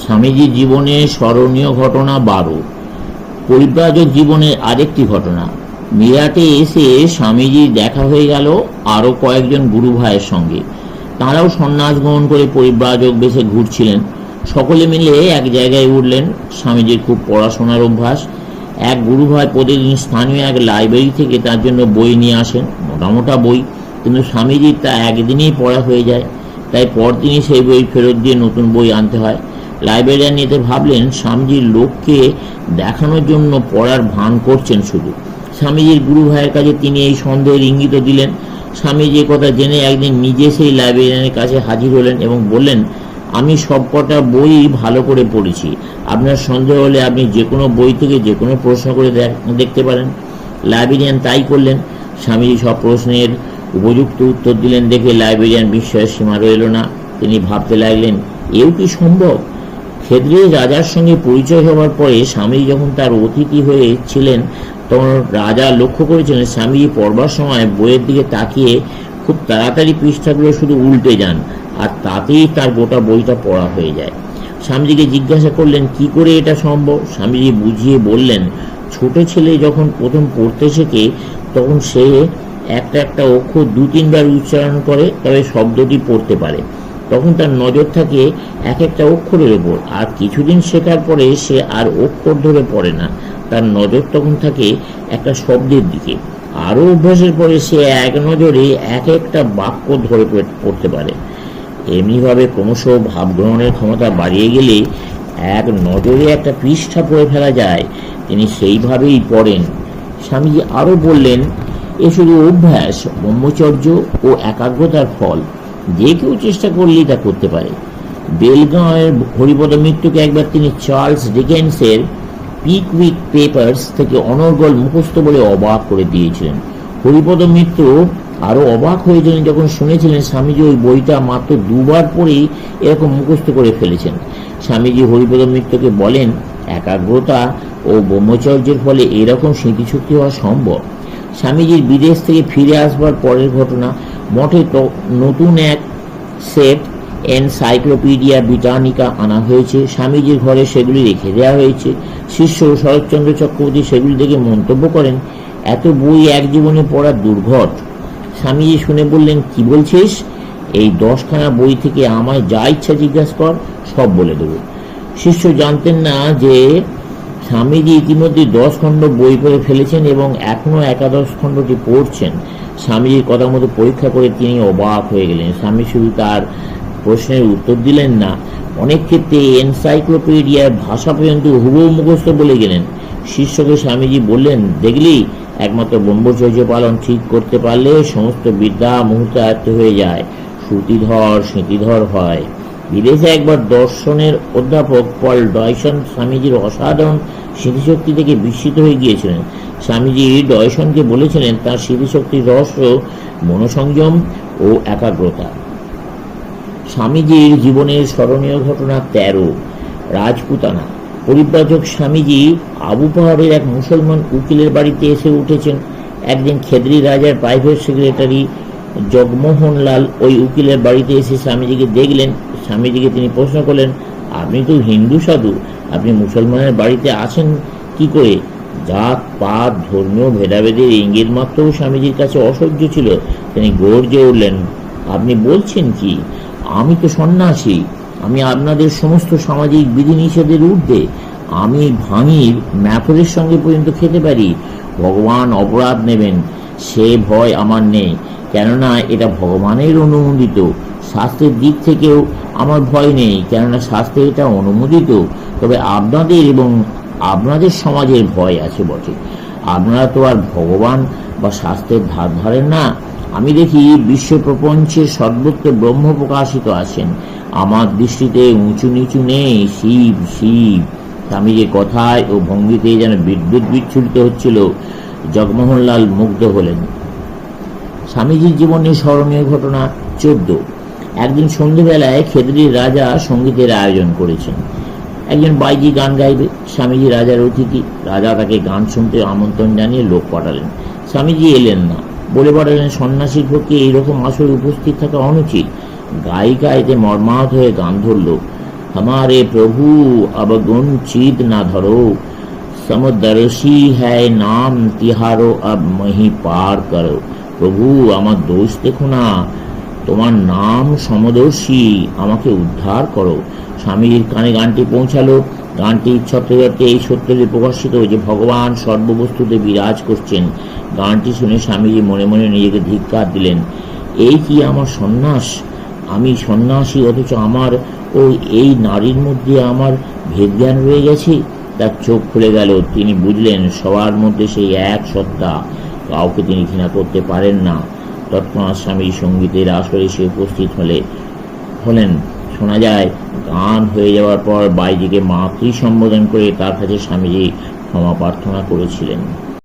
স্বামীজির জীবনে স্মরণীয় ঘটনা বারো। পরিব্রাজক জীবনের আরেকটি ঘটনা। মিরাটে এসে স্বামীজির দেখা হয়ে গেল আরও কয়েকজন গুরু ভাইয়ের সঙ্গে। তাঁরাও সন্ন্যাস গ্রহণ করে পরিব্রাজক বেশে ঘুরছিলেন। সকলে মিলে এক জায়গায় উঠলেন। স্বামীজির খুব পড়াশোনার অভ্যাস। এক গুরু ভাই প্রতিদিন স্থানীয় এক লাইব্রেরি থেকে তার জন্য বই নিয়ে আসেন। মোটা মোটা বই। কিন্তু স্বামীজির তা একদিনেই পড়া হয়ে যায়। তাই পরদিনই সেই বই ফেরত দিয়ে নতুন বই আনতে হয়। লাইব্রেরিয়ান এতে ভাবলেন, স্বামীজির লোককে দেখানোর জন্য পড়ার ভান করছেন শুধু। স্বামীজির গুরু ভাইয়ের কাছে তিনি এই সন্দেহের ইঙ্গিত দিলেন। স্বামীজি কথা জেনে একদিন নিজে সেই লাইব্রেরিয়ানের কাছে হাজির হলেন এবং বললেন, আমি সবকটা বই ভালো করে পড়েছি। আপনার সন্দেহ হলে আপনি যে কোনো বই থেকে যে কোনো প্রশ্ন করে দেখ- দেখতে পারেন। লাইব্রেরিয়ান তাই করলেন। স্বামীজি সব প্রশ্নের উপযুক্ত উত্তর দিলেন। দেখে লাইব্রেরিয়ান বিস্ময়ের সীমা রইল না। তিনি ভাবতে লাগলেন, এও কি সম্ভব? ক্ষেত্রে রাজার সঙ্গে পরিচয় হওয়ার পরে স্বামী যখন তার অতিথি হয়েছিলেন তখন রাজা লক্ষ্য করেছিলেন স্বামী পড়বার সময় বইয়ের দিকে তাকিয়ে খুব তাড়াতাড়ি পৃষ্ঠাগুলো শুধু উল্টে যান আর তাতেই তার গোটা বইটা পড়া হয়ে যায়। স্বামীজিকে জিজ্ঞাসা করলেন, কি করে এটা সম্ভব? স্বামীজি বুঝিয়ে বললেন, ছোট ছেলে যখন প্রথম পড়তে শেখে, তখন সে একটা একটা অক্ষর দু তিনবার উচ্চারণ করে, তবে শব্দটি পড়তে পারে। তখন তার নজর থাকে এক একটা অক্ষরের ওপর আর কিছুদিন শেখার পরে সে আর অক্ষর ধরে পড়ে না। তার নজর তখন থাকে একটা শব্দের দিকে। আরও অভ্যাসের পরে সে এক নজরে এক একটা বাক্য ধরে পড়ে- পড়তে পারে। এমনিভাবে ক্রমশ ভাব গ্রহণের ক্ষমতা বাড়িয়ে গেলে এক নজরে একটা পৃষ্ঠা পড়ে ফেলা যায়। তিনি সেইভাবেই পড়েন। স্বামীজি আরও বললেন, এ শুধু অভ্যাস, ব্রহ্মচর্য ও একাগ্রতার ফল। যে কেউ চেষ্টা করলেই তা করতে পারে। বেলগাঁওয়ের হরিপদ মৃত্যুকে একবার তিনি চার্লস ডিকেন্সের পিকউইক পেপার্স থেকে অনর্গল মুখস্থ বলে অবাক করে দিয়েছিলেন। হরিপদ মিত্র আরও অবাক হয়েছিলেন যখন শুনেছিলেন, স্বামীজি ওই বইটা মাত্র দুবার পরেই এরকম মুখস্থ করে ফেলেছেন। স্বামীজি হরিপদ মিত্রকে বলেন, একাগ্রতা ও ব্রহ্মচর্যের ফলে এরকম স্মৃতিশক্তি হওয়া সম্ভব। স্বামীজির বিদেশ থেকে ফিরে আসবার পরের ঘটনা মঠে নতুন এক সেট এনসাইক্লোপিডিয়া ব্রিটানিকা আনা হয়েছে। স্বামীজির ঘরে সেগুলি রেখে দেওয়া হয়েছে। শিষ্য শরৎচন্দ্র চক্রবর্তী সেগুলি দেখে মন্তব্য করেন, এত বই এক জীবনে পড়া দুর্ঘট। স্বামীজি শুনে বললেন, কি বলছিস? এই দশখানা বই থেকে আমায় যা ইচ্ছা জিজ্ঞাসা কর, সব বলে দেবো। শিষ্য জানতেন না যে স্বামীজি ইতিমধ্যে দশ খণ্ড বই পড়ে ফেলেছেন এবং এখনও একাদশ খণ্ডটি পড়ছেন। স্বামীজির কথা মতো পরীক্ষা করে তিনি অবাক হয়ে গেলেন। স্বামী শুধু তার প্রশ্নের উত্তর দিলেন না, অনেক ক্ষেত্রে এনসাইক্লোপিডিয়ার ভাষা পর্যন্ত হুবহু মুখস্থ বলে গেলেন। শিষ্যকে স্বামীজি বললেন, দেখলি, একমাত্র ব্রহ্মচর্য পালন ঠিক করতে পারলে সমস্ত বিদ্যা মুহূর্তে আয়ত্ত হয়ে যায়। শ্রুতিধর, স্মৃতিধর হয়। বিদেশে একবার দর্শনের অধ্যাপক পল ডয়সন স্বামীজির অসাধারণ স্মৃতিশক্তি থেকে বিস্মিত হয়ে গিয়েছিলেন। স্বামীজি ডয়সনকে বলেছিলেন, তার স্মৃতিশক্তির রহস্য, মনোসংযম ও একাগ্রতা। স্বামীজির জীবনের স্মরণীয় ঘটনা তেরো, রাজপুতানা। পরিব্রাজক স্বামীজি আবু পাহাড়ের এক মুসলমান উকিলের বাড়িতে এসে উঠেছেন। একদিন খেদরি রাজার প্রাইভেট সেক্রেটারি জগমোহনলাল ওই উকিলের বাড়িতে এসে স্বামীজিকে দেখলেন। স্বামীজিকে তিনি প্রশ্ন করলেন, আপনি তো হিন্দু সাধু, আপনি মুসলমানের বাড়িতে আছেন কি করে? জাত, পাত, ধর্মীয় ভেদাভেদের ইঙ্গিত মাত্রও স্বামীজির কাছে অসহ্য ছিল। তিনি গর্জে উঠলেন, আপনি বলছেন কি? আমি তো সন্ন্যাসী। আমি আপনাদের সমস্ত সামাজিক বিধিনিষেধের ঊর্ধ্বে। আমি ভাঙির ম্যাথরের সঙ্গে পর্যন্ত খেতে পারি। ভগবান অপরাধ নেবেন। সে ভয় আমার নেই। কেননা এটা ভগবানের অনুমোদিত। স্বাস্থ্যের দিক থেকেও আমার ভয় নেই। কেননা স্বাস্থ্যে এটা অনুমোদিত। তবে আপনাদের এবং আপনাদের সমাজের ভয় আছে বটে। আপনারা তো আর ভগবান বা শাস্ত্রের ধার ধরেন না। আমি দেখি বিশ্ব প্রপঞ্চে সর্বত্র ব্রহ্ম প্রকাশিত আছেন। আমার দৃষ্টিতে উঁচু নিচু নেই, শিব শিব। স্বামীজির কথায় ও ভঙ্গিতে যেন বিদ্যুৎ বিচ্ছুরিত হচ্ছিল, জগমোহনলাল মুগ্ধ হলেন। স্বামীজির জীবনে স্মরণীয় ঘটনা চোদ্দ। একদিন সন্ধেবেলায় খেদরির রাজা সঙ্গীতের আয়োজন করেছেন। একজন বাইজি গান গাইবে, স্বামীজি রাজার অতিথি রাজা তাকে গান শুনতে আমন্ত্রণ জানিয়ে লোক পাঠালেন। স্বামীজি এলেন না। বলে পাঠালেন, সন্ন্যাসীর পক্ষে এইরকম আসরে উপস্থিত থাকা অনুচিত। গায়িকা এতে মর্মাহত হয়ে গান ধরল, হামারে প্রভু, অবগুণ চিত না ধরো। সমদর্শী হ্যায় নাম, তিহারো অব মহি পার করো। প্রভু, আমার দোষ দেখো না। তোমার নাম সমদর্শী, আমাকে উদ্ধার করো। স্বামীর কানে গানটি পৌঁছালো। গানটি ছত্রছত্রে এই সত্যটি প্রকাশিত যে ভগবান সর্ববস্তুতে বিরাজ করছেন। গানটি শুনে স্বামীজি মনে মনে নিজেকে ধিক্কার দিলেন। এই কি আমার সন্ন্যাস? আমি সন্ন্যাসী, অথচ আমার ও এই নারীর মধ্যে আমার ভেদজ্ঞান রয়ে গেছে। তার চোখ খুলে গেল। তিনি বুঝলেন, সবার মধ্যে সেই এক সত্তা। কাউকে তিনি ঘৃণা করতে পারেন না। তৎক্ষণাৎ স্বামী সঙ্গীতের আসরে এসে উপস্থিত হলে হলেন। শোনা যায়, গান হয়ে যাওয়ার পর বাইজিকে মাতৃ সম্বোধন করে তার কাছে স্বামীজি ক্ষমা প্রার্থনা করেছিলেন।